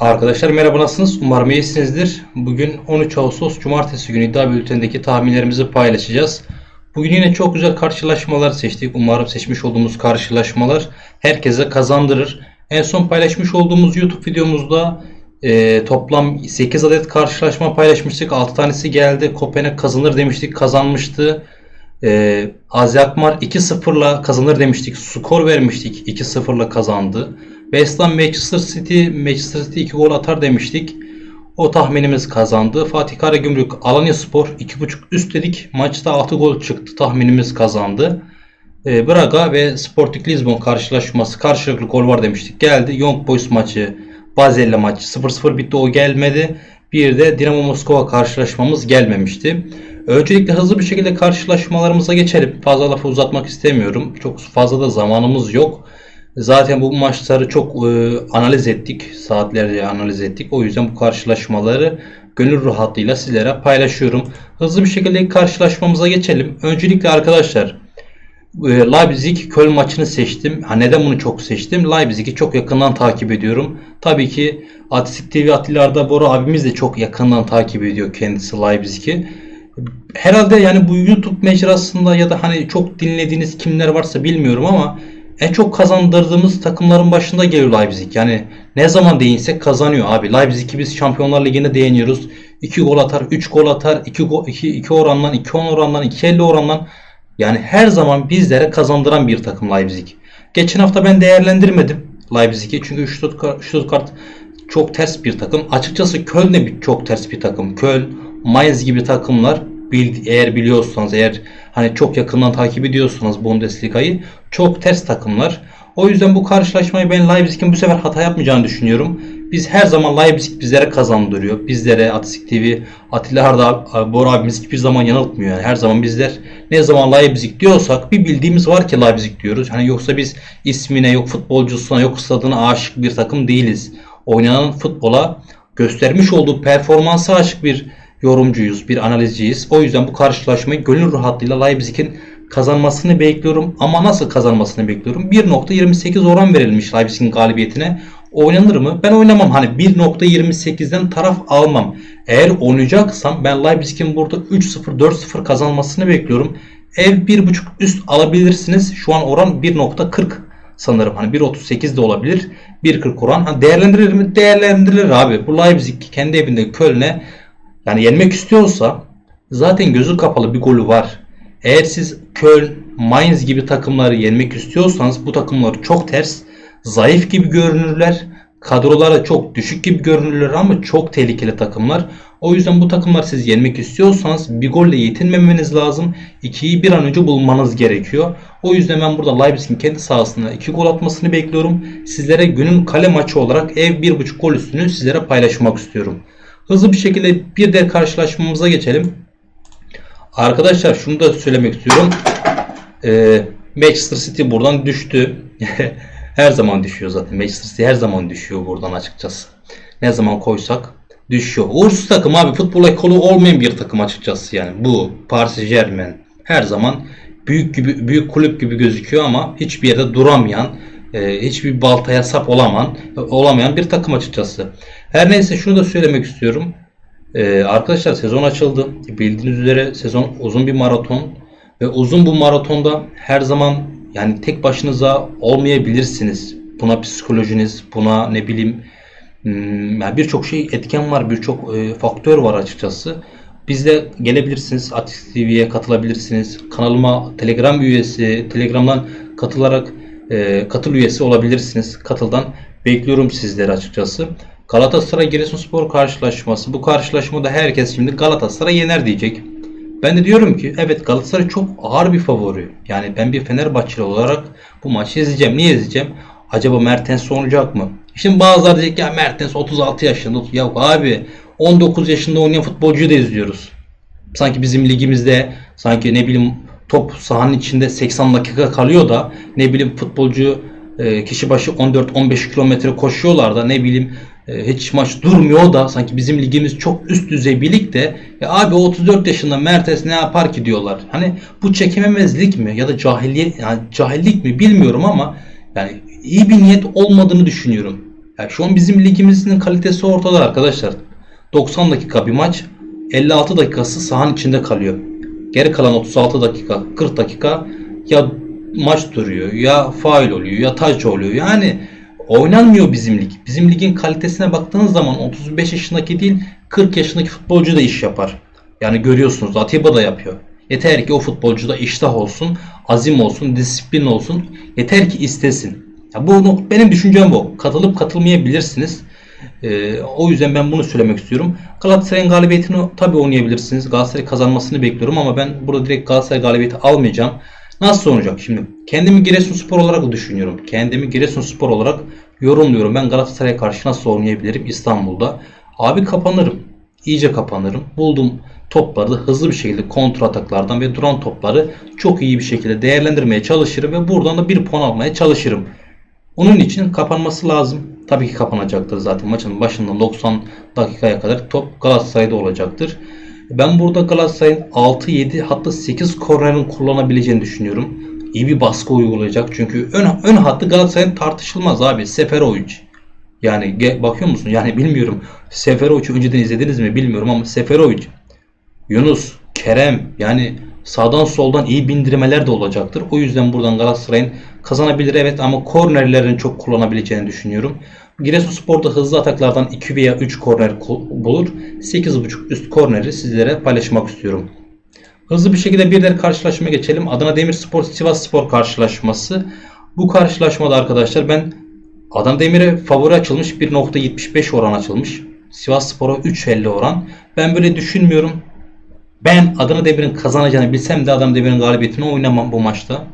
Arkadaşlar merhaba nasılsınız? Umarım iyisinizdir. Bugün 13 Ağustos Cumartesi günü iddia bültenindeki tahminlerimizi paylaşacağız. Bugün yine çok güzel karşılaşmalar seçtik. Umarım seçmiş olduğumuz karşılaşmalar herkese kazandırır. En son paylaşmış olduğumuz YouTube videomuzda e, toplam 8 adet karşılaşma paylaşmıştık. 6 tanesi geldi. Kopenhag kazanır demiştik. Kazanmıştı. E, Azi Akmar 2-0'la kazanır demiştik. Skor vermiştik. 2-0'la kazandı. West Ham Manchester City Manchester City 2 gol atar demiştik. O tahminimiz kazandı. Fatih Karagümrük Alanya Spor 2.5 üst dedik. Maçta 6 gol çıktı. Tahminimiz kazandı. E, Braga ve Sporting Lisbon karşılaşması karşılıklı gol var demiştik. Geldi. Young Boys maçı Basel maçı 0-0 bitti. O gelmedi. Bir de Dinamo Moskova karşılaşmamız gelmemişti. Öncelikle hızlı bir şekilde karşılaşmalarımıza geçelim. Fazla lafı uzatmak istemiyorum. Çok fazla da zamanımız yok. Zaten bu maçları çok e, analiz ettik. Saatlerce analiz ettik. O yüzden bu karşılaşmaları gönül rahatlığıyla sizlere paylaşıyorum. Hızlı bir şekilde karşılaşmamıza geçelim. Öncelikle arkadaşlar e, Leipzig Köln maçını seçtim. Ha, neden bunu çok seçtim? Leipzig'i çok yakından takip ediyorum. Tabii ki Atisik TV Atilla Arda Bora abimiz de çok yakından takip ediyor kendisi Leipzig'i. Herhalde yani bu YouTube mecrasında ya da hani çok dinlediğiniz kimler varsa bilmiyorum ama en çok kazandırdığımız takımların başında geliyor Leipzig. Yani ne zaman değinsek kazanıyor abi. Leipzig'i biz Şampiyonlar Ligi'nde değiniyoruz. 2 gol atar, 3 gol atar, 2 go 2 2 orandan, 2 10 orandan, 2 50 orandan yani her zaman bizlere kazandıran bir takım Leipzig. Geçen hafta ben değerlendirmedim Leipzig'i çünkü Stuttgart, Stuttgart çok ters bir takım. Açıkçası Köln de çok ters bir takım. Köln, Mainz gibi takımlar bil, eğer biliyorsanız eğer hani çok yakından takip ediyorsanız Bundesliga'yı çok ters takımlar. O yüzden bu karşılaşmayı ben Leipzig'in bu sefer hata yapmayacağını düşünüyorum. Biz her zaman Leipzig bizlere kazandırıyor. Bizlere Atisik TV, Atilla Arda, Bora abimiz hiçbir zaman yanıltmıyor. Yani her zaman bizler ne zaman Leipzig diyorsak bir bildiğimiz var ki Leipzig diyoruz. Hani yoksa biz ismine yok futbolcusuna yok stadına aşık bir takım değiliz. Oynanan futbola göstermiş olduğu performansa aşık bir yorumcuyuz, bir analizciyiz. O yüzden bu karşılaşmayı gönül rahatlığıyla Leipzig'in kazanmasını bekliyorum. Ama nasıl kazanmasını bekliyorum? 1.28 oran verilmiş Leipzig'in galibiyetine. Oynanır mı? Ben oynamam. Hani 1.28'den taraf almam. Eğer oynayacaksam ben Leipzig'in burada 3-0, 4-0 kazanmasını bekliyorum. Ev 1.5 üst alabilirsiniz. Şu an oran 1.40 sanırım. Hani 1.38 de olabilir. 1.40 oran. Hani değerlendirilir mi? Değerlendirilir abi. Bu Leipzig kendi evinde Köln'e yani yenmek istiyorsa zaten gözü kapalı bir golü var. Eğer siz Köln, Mainz gibi takımları yenmek istiyorsanız bu takımlar çok ters, zayıf gibi görünürler. Kadrolara çok düşük gibi görünürler ama çok tehlikeli takımlar. O yüzden bu takımlar siz yenmek istiyorsanız bir golle yetinmemeniz lazım. 2'yi bir an önce bulmanız gerekiyor. O yüzden ben burada Leipzig'in kendi sahasında 2 gol atmasını bekliyorum. Sizlere günün kale maçı olarak ev 1.5 gol üstünü sizlere paylaşmak istiyorum. Hızlı bir şekilde bir de karşılaşmamıza geçelim. Arkadaşlar şunu da söylemek istiyorum. Ee, Manchester City buradan düştü. her zaman düşüyor zaten. Manchester City her zaman düşüyor buradan açıkçası. Ne zaman koysak düşüyor. Uğursuz takım abi. Futbol ekolu olmayan bir takım açıkçası yani. Bu Paris Germain her zaman büyük gibi büyük kulüp gibi gözüküyor ama hiçbir yerde duramayan, e, hiçbir baltaya sap olamayan, olamayan bir takım açıkçası. Her neyse şunu da söylemek istiyorum. Ee, arkadaşlar sezon açıldı. Bildiğiniz üzere sezon uzun bir maraton ve uzun bu maratonda her zaman yani tek başınıza olmayabilirsiniz. Buna psikolojiniz, buna ne bileyim hmm, yani birçok şey etken var, birçok e, faktör var açıkçası. Bizde gelebilirsiniz, Atis TV'ye katılabilirsiniz. Kanalıma Telegram üyesi, Telegram'dan katılarak e, katıl üyesi olabilirsiniz. Katıldan bekliyorum sizleri açıkçası. Galatasaray Giresunspor karşılaşması. Bu karşılaşmada herkes şimdi Galatasaray yener diyecek. Ben de diyorum ki evet Galatasaray çok ağır bir favori. Yani ben bir Fenerbahçeli olarak bu maçı izleyeceğim. Niye izleyeceğim? Acaba Mertens olacak mı? Şimdi bazıları diyecek ya Mertens 36 yaşında. Ya abi 19 yaşında oynayan futbolcuyu da izliyoruz. Sanki bizim ligimizde sanki ne bileyim top sahanın içinde 80 dakika kalıyor da ne bileyim futbolcu e, kişi başı 14-15 kilometre koşuyorlar da ne bileyim hiç maç durmuyor da sanki bizim ligimiz çok üst düzey bir lig de ya abi 34 yaşında Mertes ne yapar ki diyorlar. Hani bu çekememezlik mi ya da cahillik yani cahillik mi bilmiyorum ama yani iyi bir niyet olmadığını düşünüyorum. Yani şu an bizim ligimizin kalitesi ortada arkadaşlar. 90 dakika bir maç 56 dakikası sahanın içinde kalıyor. Geri kalan 36 dakika 40 dakika ya maç duruyor ya faul oluyor ya taç oluyor. Yani oynanmıyor bizim lig. Bizim ligin kalitesine baktığınız zaman 35 yaşındaki değil 40 yaşındaki futbolcu da iş yapar. Yani görüyorsunuz Atiba da yapıyor. Yeter ki o futbolcuda iştah olsun, azim olsun, disiplin olsun. Yeter ki istesin. Ya bu benim düşüncem bu. Katılıp katılmayabilirsiniz. Ee, o yüzden ben bunu söylemek istiyorum. Galatasaray'ın galibiyetini tabii oynayabilirsiniz. Galatasaray kazanmasını bekliyorum ama ben burada direkt Galatasaray galibiyeti almayacağım. Nasıl olacak şimdi? Kendimi Giresunspor olarak düşünüyorum. Kendimi Giresunspor olarak yorumluyorum. Ben Galatasaray'a karşı nasıl oynayabilirim İstanbul'da? Abi kapanırım. İyice kapanırım. Buldum topları hızlı bir şekilde kontra ataklardan ve duran topları çok iyi bir şekilde değerlendirmeye çalışırım ve buradan da bir puan almaya çalışırım. Onun için kapanması lazım. Tabii ki kapanacaktır zaten maçın başından 90 dakikaya kadar top Galatasaray'da olacaktır. Ben burada Galatasaray'ın 6, 7 hatta 8 kornerin kullanabileceğini düşünüyorum. İyi bir baskı uygulayacak çünkü ön, ön hattı Galatasaray'ın tartışılmaz abi. Seferovic. Yani ge- bakıyor musun? Yani bilmiyorum. Seferovic'i önceden izlediniz mi bilmiyorum ama Seferovic, Yunus, Kerem yani sağdan soldan iyi bindirmeler de olacaktır. O yüzden buradan Galatasaray'ın kazanabilir evet ama kornerlerin çok kullanabileceğini düşünüyorum. Giresunspor'da hızlı ataklardan 2 veya 3 korner bulur. 8.5 üst korneri sizlere paylaşmak istiyorum. Hızlı bir şekilde bir diğer karşılaşmaya geçelim. Adana Demirspor Sivasspor karşılaşması. Bu karşılaşmada arkadaşlar ben Adana Demir'e favori açılmış 1.75 oran açılmış. Sivasspor'a 3.50 oran. Ben böyle düşünmüyorum. Ben Adana Demir'in kazanacağını bilsem de Adana Demir'in galibiyetini oynamam bu maçta.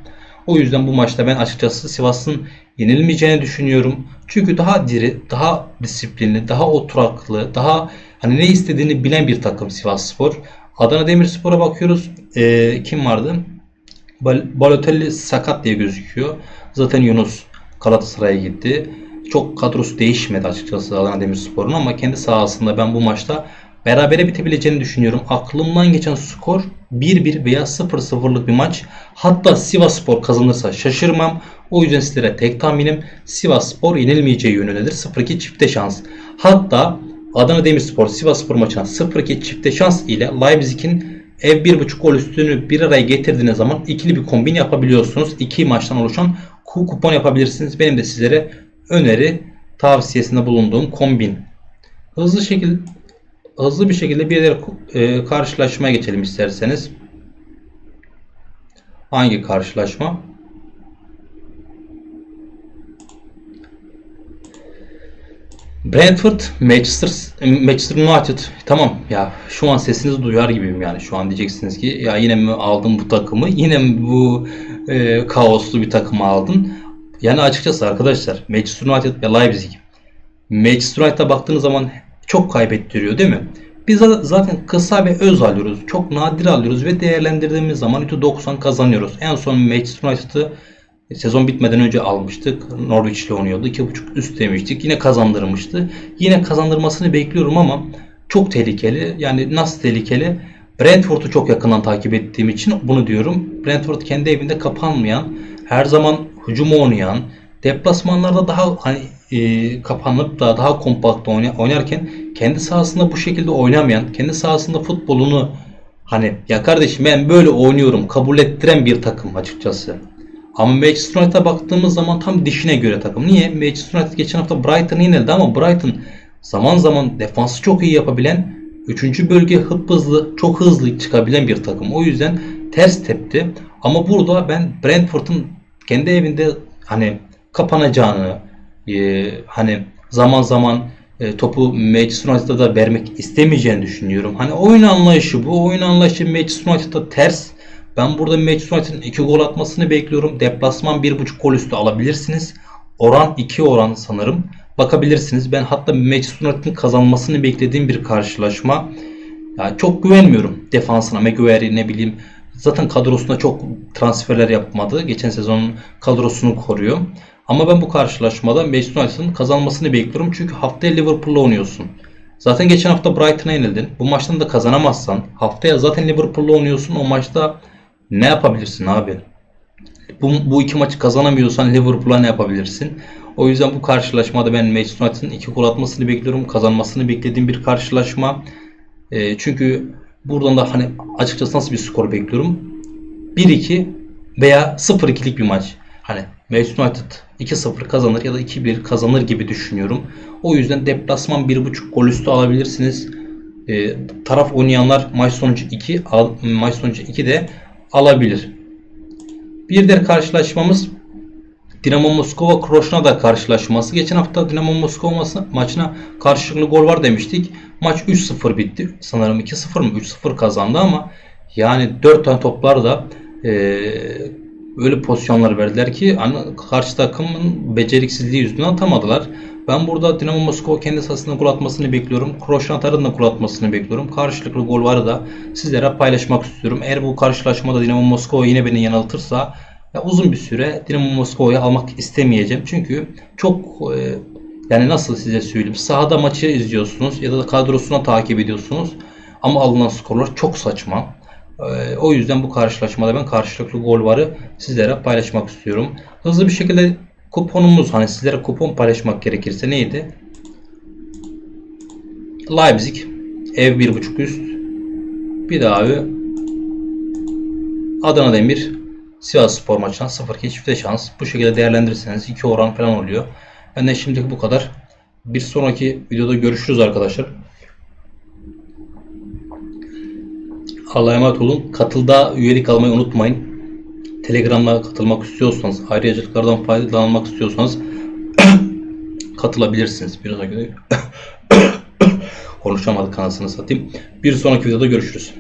O yüzden bu maçta ben açıkçası Sivas'ın yenilmeyeceğini düşünüyorum. Çünkü daha diri, daha disiplinli, daha oturaklı, daha hani ne istediğini bilen bir takım Sivasspor. Adana Demirspor'a bakıyoruz. Ee, kim vardı? Bal- Balotelli sakat diye gözüküyor. Zaten Yunus Galatasaray'a gitti. Çok kadrosu değişmedi açıkçası Adana Demirspor'un ama kendi sahasında ben bu maçta berabere bitebileceğini düşünüyorum. Aklımdan geçen skor 1-1 veya 0-0'lık bir maç. Hatta Sivasspor kazanırsa şaşırmam. O yüzden sizlere tek tahminim Sivasspor yenilmeyeceği yönündedir. 0-2 çifte şans. Hatta Adana Demirspor Sivasspor maçına 0-2 çifte şans ile Leipzig'in ev 1.5 gol üstünü bir araya getirdiğiniz zaman ikili bir kombin yapabiliyorsunuz. İki maçtan oluşan ku- kupon yapabilirsiniz. Benim de sizlere öneri tavsiyesinde bulunduğum kombin. Hızlı şekilde hızlı bir şekilde bir diğer e, karşılaşmaya geçelim isterseniz. Hangi karşılaşma? Brentford, Manchester, Manchester United. Tamam ya şu an sesinizi duyar gibiyim yani. Şu an diyeceksiniz ki ya yine mi aldın bu takımı? Yine mi bu e, kaoslu bir takımı aldın? Yani açıkçası arkadaşlar Manchester United ve Leipzig. Manchester United'a baktığınız zaman çok kaybettiriyor değil mi? Biz za- zaten kısa ve öz alıyoruz. Çok nadir alıyoruz ve değerlendirdiğimiz zaman %90 kazanıyoruz. En son Manchester United'ı sezon bitmeden önce almıştık. Norwich ile oynuyordu. 2.5 üst demiştik. Yine kazandırmıştı. Yine kazandırmasını bekliyorum ama çok tehlikeli. Yani nasıl tehlikeli? Brentford'u çok yakından takip ettiğim için bunu diyorum. Brentford kendi evinde kapanmayan, her zaman hücum oynayan, deplasmanlarda daha hani e, kapanıp da daha kompakt oyna- oynarken kendi sahasında bu şekilde oynamayan, kendi sahasında futbolunu hani ya kardeşim ben böyle oynuyorum kabul ettiren bir takım açıkçası. Ama Manchester United'a baktığımız zaman tam dişine göre takım. Niye? Manchester United geçen hafta Brighton'ı yenildi ama Brighton zaman zaman defansı çok iyi yapabilen, 3. bölge hıp hızlı, çok hızlı çıkabilen bir takım. O yüzden ters tepti. Ama burada ben Brentford'un kendi evinde hani kapanacağını, e, hani zaman zaman e, topu Manchester United'a da vermek istemeyeceğini düşünüyorum. Hani oyun anlayışı bu. Oyun anlayışı Manchester United'da ters. Ben burada Manchester United'ın 2 gol atmasını bekliyorum. Deplasman 1.5 gol üstü alabilirsiniz. Oran 2 oran sanırım. Bakabilirsiniz. Ben hatta Manchester United'ın kazanmasını beklediğim bir karşılaşma. Yani çok güvenmiyorum defansına. Maguire'i ne bileyim. Zaten kadrosunda çok transferler yapmadı. Geçen sezonun kadrosunu koruyor. Ama ben bu karşılaşmada Manchester United'ın kazanmasını bekliyorum. Çünkü haftaya Liverpool'la oynuyorsun. Zaten geçen hafta Brighton'a yenildin. Bu maçtan da kazanamazsan haftaya zaten Liverpool'la oynuyorsun. O maçta ne yapabilirsin abi? Bu, bu iki maçı kazanamıyorsan Liverpool'a ne yapabilirsin? O yüzden bu karşılaşmada ben Manchester United'ın iki gol atmasını bekliyorum. Kazanmasını beklediğim bir karşılaşma. E, çünkü buradan da hani açıkçası nasıl bir skor bekliyorum? 1-2 veya 0-2'lik bir maç. Hani Manchester United 2-0 kazanır ya da 2-1 kazanır gibi düşünüyorum. O yüzden deplasman 1.5 gol üstü alabilirsiniz. E, taraf oynayanlar maç sonucu 2 al, maç sonucu 2 de alabilir. Bir diğer karşılaşmamız Dinamo Moskova Krosnodar karşılaşması. Geçen hafta Dinamo Moskova maçına karşılıklı gol var demiştik. Maç 3-0 bitti. Sanırım 2-0 mı 3-0 kazandı ama yani 4 tane toplar da eee öyle pozisyonlar verdiler ki hani karşı takımın beceriksizliği yüzünden atamadılar. Ben burada Dinamo Moskova kendi sahasında gol atmasını bekliyorum. Krosnodar'ın da gol atmasını bekliyorum. Karşılıklı gol var da sizlere paylaşmak istiyorum. Eğer bu karşılaşmada Dinamo Moskova yine beni yanıltırsa ya uzun bir süre Dinamo Moskova'yı almak istemeyeceğim. Çünkü çok e, yani nasıl size söyleyeyim sahada maçı izliyorsunuz ya da kadrosuna takip ediyorsunuz ama alınan skorlar çok saçma. E, o yüzden bu karşılaşmada ben karşılıklı gol varı sizlere paylaşmak istiyorum. Hızlı bir şekilde kuponumuz hani sizlere kupon paylaşmak gerekirse neydi? Leipzig ev 1.5 üst. Bir daha Adana Demir Sivas Spor maçına 0-2 çifte şans. Bu şekilde değerlendirirseniz 2 oran falan oluyor. Benden şimdilik bu kadar. Bir sonraki videoda görüşürüz arkadaşlar. Allah'a emanet olun. Katılda üyelik almayı unutmayın. Telegram'a katılmak istiyorsanız, ayrıcalıklardan faydalanmak istiyorsanız katılabilirsiniz. Bir sonraki konuşamadık kanasını satayım. Bir sonraki videoda görüşürüz.